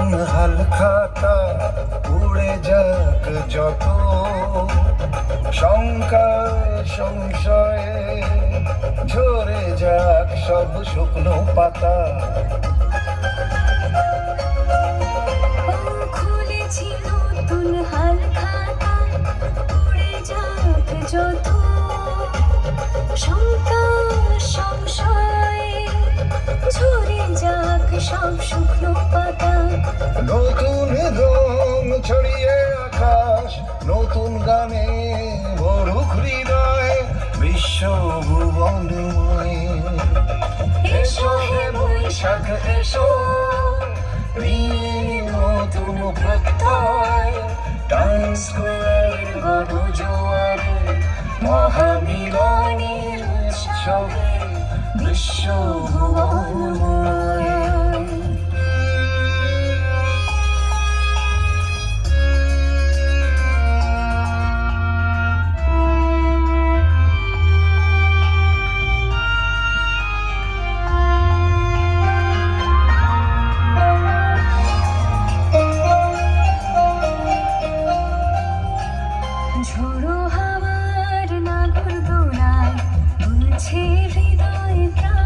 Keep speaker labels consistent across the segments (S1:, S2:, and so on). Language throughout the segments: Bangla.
S1: নতুন হাল খাতা উড়ে যাক যত। শঙ্কা সংশয়ে ঝরে যাক সব শুকনো পাতা।
S2: সংশয় ঝরে যাক সব শুকনো পাতা।
S1: নতুন রং ছড়িয়ে আকাশ, নতুন গানে ভরুক হৃদয় বিশ্বভুবনময়। এসো হে বৈশাখ, এসো। নতুন প্রত্যয় টাইম স্কোয়ার গণজোয়ারে, মহামিলনের উৎসবে বিশ্বভুবনময়
S2: ঝোড়ো হাওয়ার নাগর দোলায় বলছে হৃদয় প্রাণ।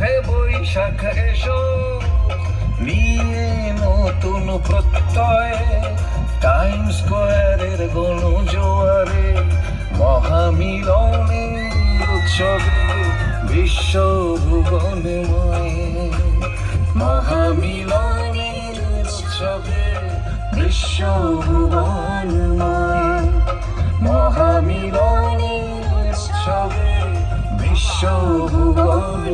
S1: হে বৈশাখ নতুন টাইম স্কোয়ারের গণজোয়ারে উৎসবে বিশ্বভুবনময়। মহামিলনের উৎসবে মহামিলনের উৎসবে বিশ্বভুবনময়